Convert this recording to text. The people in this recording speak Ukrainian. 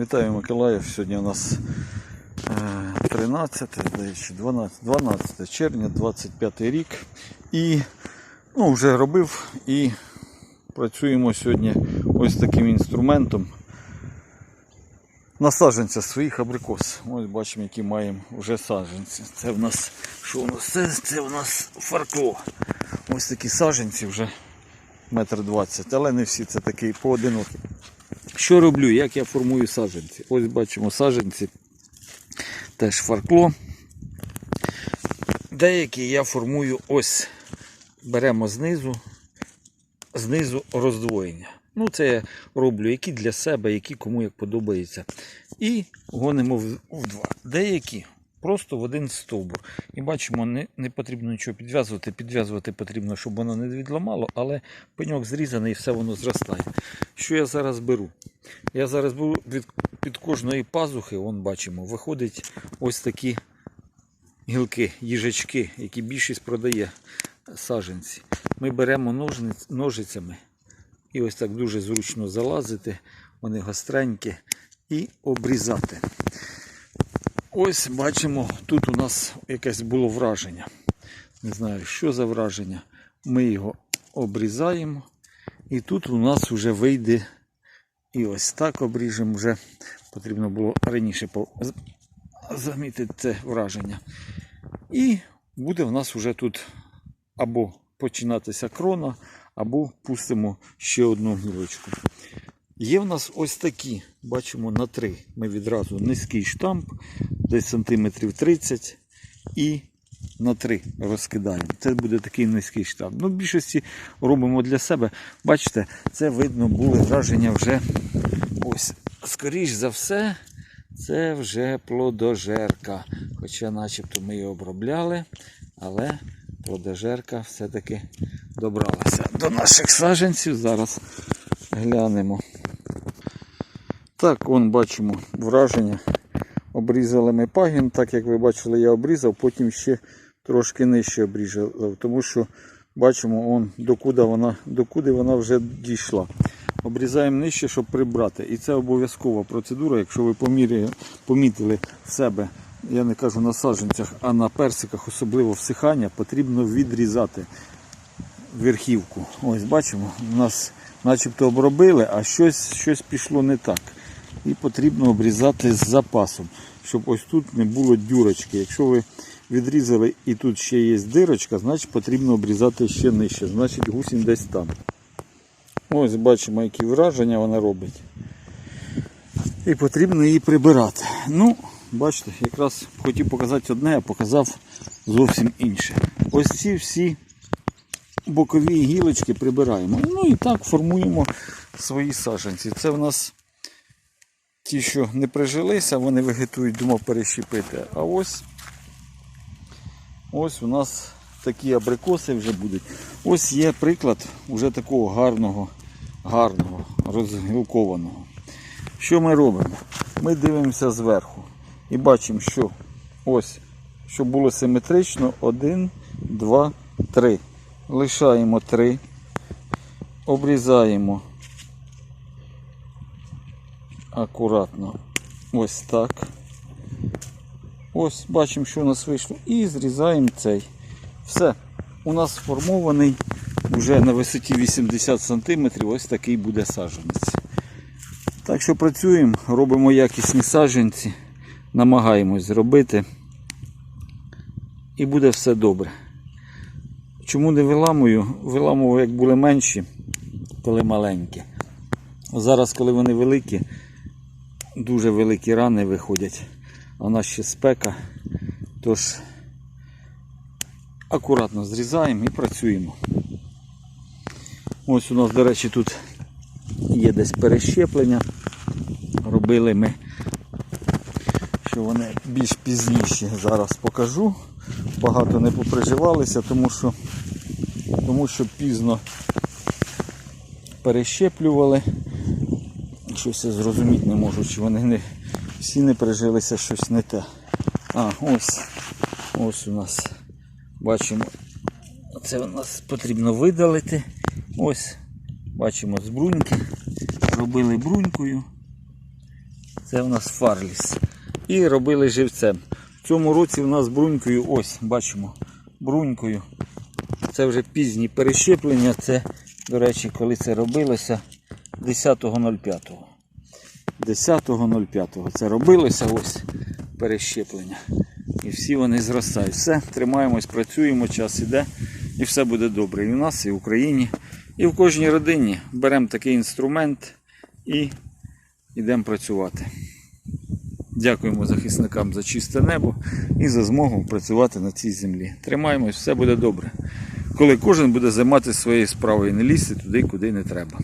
Вітаю Миколаїв. Сьогодні у нас е, 13, 12, 12 червня, 25 рік. І ну, вже робив і працюємо сьогодні ось таким інструментом. На саджанця своїх абрикос. Ось бачимо, які маємо вже саджанці. Це в нас що у нас? Це, це в нас фаркло. Ось такі саджанці вже метр двадцять, але не всі це такі поодинокі. Що роблю? Як я формую саджанці? Ось бачимо саджанці. Теж фаркло. Деякі я формую ось. Беремо знизу, знизу роздвоєння. Ну, це я роблю які для себе, які кому як подобається. І гонимо в два. Деякі просто в один стовбур. І бачимо, не, не потрібно нічого підв'язувати. Підв'язувати потрібно, щоб воно не відламало, але пеньок зрізаний і все воно зростає. Що я зараз беру? Я зараз беру від, під кожної пазухи, вон бачимо, виходить ось такі гілки, їжачки, які більшість продає саджанці. Ми беремо ножниць, ножицями і ось так дуже зручно залазити, вони гостренькі, і обрізати. Ось бачимо, тут у нас якесь було враження. Не знаю, що за враження. Ми його обрізаємо. І тут у нас вже вийде і ось так обріжемо вже. Потрібно було раніше замітити це враження. І буде в нас вже тут або починатися крона, або пустимо ще одну гілочку. Є в нас ось такі, бачимо на три. Ми відразу низький штамп, десь сантиметрів 30 і на три розкидаємо. Це буде такий низький штамп. Ну, в більшості робимо для себе. Бачите, це видно були враження вже ось. Скоріш за все, це вже плодожерка. Хоча начебто ми її обробляли, але плодожерка все-таки добралася до наших саджанців. Зараз глянемо. Так, вон бачимо враження. Обрізали ми пагін, так як ви бачили, я обрізав, потім ще трошки нижче обрізав, тому що бачимо, он, докуди, вона, докуди вона вже дійшла. Обрізаємо нижче, щоб прибрати. І це обов'язкова процедура, якщо ви помітили в себе, я не кажу на саджанцях, а на персиках, особливо всихання, потрібно відрізати верхівку. Ось бачимо, у нас начебто обробили, а щось, щось пішло не так. І потрібно обрізати з запасом, щоб ось тут не було дюрочки. Якщо ви відрізали і тут ще є дирочка, значить потрібно обрізати ще нижче. Значить гусінь десь там. Ось бачимо, які враження вона робить. І потрібно її прибирати. Ну, бачите, якраз хотів показати одне, а показав зовсім інше. Ось ці всі бокові гілочки прибираємо. Ну і так формуємо свої саджанці. Це в нас ті, що не прижилися, вони вегетують, думав перещепити. А ось ось у нас такі абрикоси вже будуть. Ось є приклад уже такого гарного, гарного, розгілкованого. Що ми робимо? Ми дивимося зверху і бачимо, що ось, щоб було симетрично, один, два, три. Лишаємо три, обрізаємо акуратно ось так. Ось бачимо, що у нас вийшло. І зрізаємо цей. Все. У нас сформований вже на висоті 80 см ось такий буде саджанець. Так що працюємо, робимо якісні саджанці, намагаємось зробити. І буде все добре. Чому не виламую? Виламував, як були менші, коли маленькі. Зараз, коли вони великі, дуже великі рани виходять. У нас ще спека. Тож акуратно зрізаємо і працюємо. Ось у нас, до речі, тут є десь перещеплення. Робили ми, що вони більш пізніші. Зараз покажу. Багато не поприживалися, тому що, тому що пізно перещеплювали. Щось зрозуміти не можу, чи вони не всі не прижилися щось не те. А, ось ось у нас бачимо. Це у нас потрібно видалити. Ось, бачимо з бруньки. Робили брунькою. Це у нас фарліс. І робили живцем. В цьому році у нас брунькою, ось, бачимо, брунькою. Це вже пізні перещеплення. Це, до речі, коли це робилося 10.05. 10.05 це робилося ось перещеплення. І всі вони зростають. Все, тримаємось, працюємо, час іде, і все буде добре. І в нас, і в Україні, і в кожній родині беремо такий інструмент і йдемо працювати. Дякуємо захисникам за чисте небо і за змогу працювати на цій землі. Тримаємось, все буде добре. Коли кожен буде займатися своєю справою і не лізти туди, куди не треба.